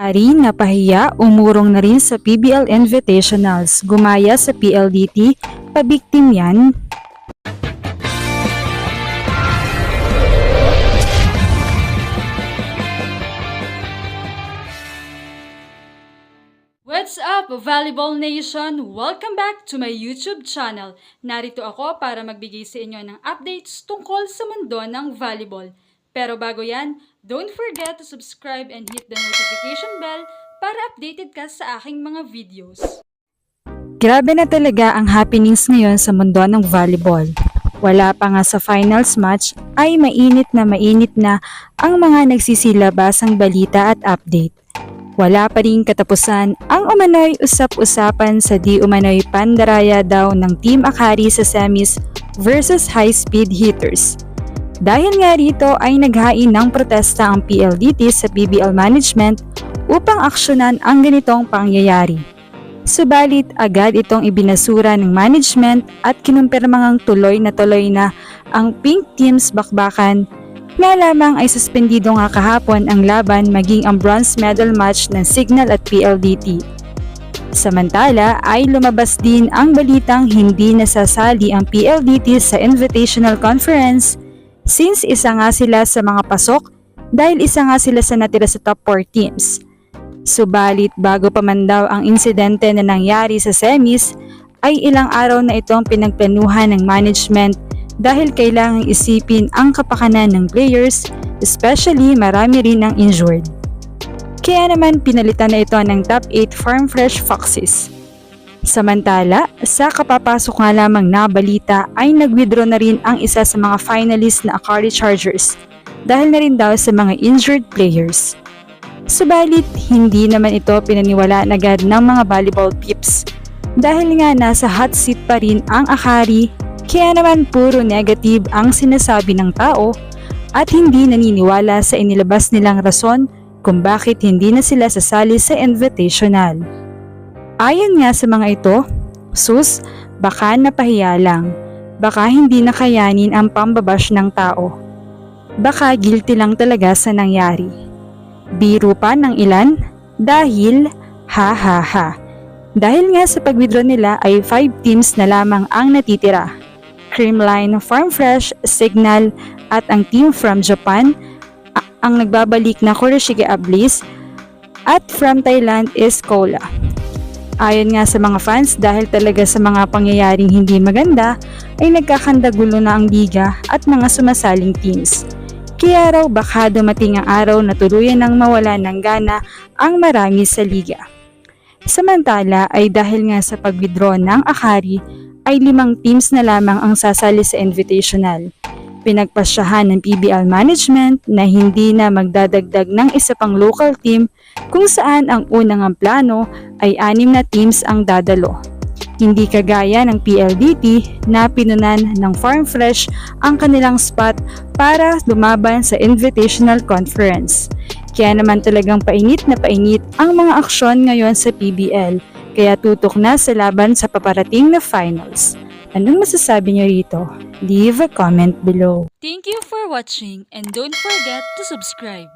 Ari napahiya, umurong na rin sa PBL Invitationals. Gumaya sa PLDT, pabiktim yan. What's up, Volleyball Nation? Welcome back to my YouTube channel. Narito ako para magbigay sa inyo ng updates tungkol sa mundo ng volleyball. Pero bago yan, don't forget to subscribe and hit the notification bell para updated ka sa aking mga videos. Grabe na talaga ang happenings ngayon sa mundo ng volleyball. Wala pa nga sa finals match ay mainit na mainit na ang mga nagsisilabasang balita at update. Wala pa rin katapusan ang umano'y usap-usapan sa di umano'y pandaraya daw ng Team Akari sa semis versus high-speed hitters. Dahil nga rito ay naghain ng protesta ang PLDT sa BBL management upang aksyonan ang ganitong pangyayari. Subalit agad itong ibinasura ng management at kinumpirmangang tuloy na tuloy na ang Pink Team's bakbakan nga lamang ay suspendido nga kahapon ang laban maging ang bronze medal match ng Signal at PLDT. Samantala ay lumabas din ang balitang hindi nasasali ang PLDT sa Invitational Conference since isa nga sila sa mga pasok dahil isa nga sila sa natira sa top 4 teams. Subalit bago pa man daw ang insidente na nangyari sa semis, ay ilang araw na itong pinagplanuhan ng management dahil kailangang isipin ang kapakanan ng players, especially marami rin ang injured. Kaya naman pinalitan na ito ng top 8 Farm Fresh Foxes. Samantala, sa kapapasok nga lamang na balita ay nag-withdraw na rin ang isa sa mga finalist na Akari Chargers dahil na rin daw sa mga injured players. Subalit, hindi naman ito pinaniwalaan agad ng mga volleyball pips dahil nga nasa hot seat pa rin ang Akari kaya naman puro negative ang sinasabi ng tao at hindi naniniwala sa inilabas nilang rason kung bakit hindi na sila sasali sa invitational. Ayon nga sa mga ito, sus, baka napahiya lang. Baka hindi nakayanin ang pambabash ng tao. Baka guilty lang talaga sa nangyari. Biro pa ng ilan dahil ha ha ha. Dahil nga sa pag-withdraw nila ay 5 teams na lamang ang natitira. Creamline, Farm Fresh, Signal at ang team from Japan ang nagbabalik na Kurashige Ablis at from Thailand is Cola. Ayon nga sa mga fans dahil talaga sa mga pangyayaring hindi maganda ay nagkakandagulo na ang liga at mga sumasaling teams. Kaya raw baka dumating ang araw na tuluyan ng mawala ng gana ang marami sa liga. Samantala ay dahil nga sa pag-withdraw ng Akari ay limang teams na lamang ang sasali sa invitational. Pinagpasyahan ng PBL management na hindi na magdadagdag ng isa pang local team kung saan ang unang ang plano ay anim na teams ang dadalo. Hindi kagaya ng PLDT na pinunan ng Farm Fresh ang kanilang spot para lumaban sa Invitational Conference. Kaya naman talagang painit na painit ang mga aksyon ngayon sa PBL kaya tutok na sa laban sa paparating na finals. Anong masasabi niyo rito? Leave a comment below. Thank you for watching and don't forget to subscribe.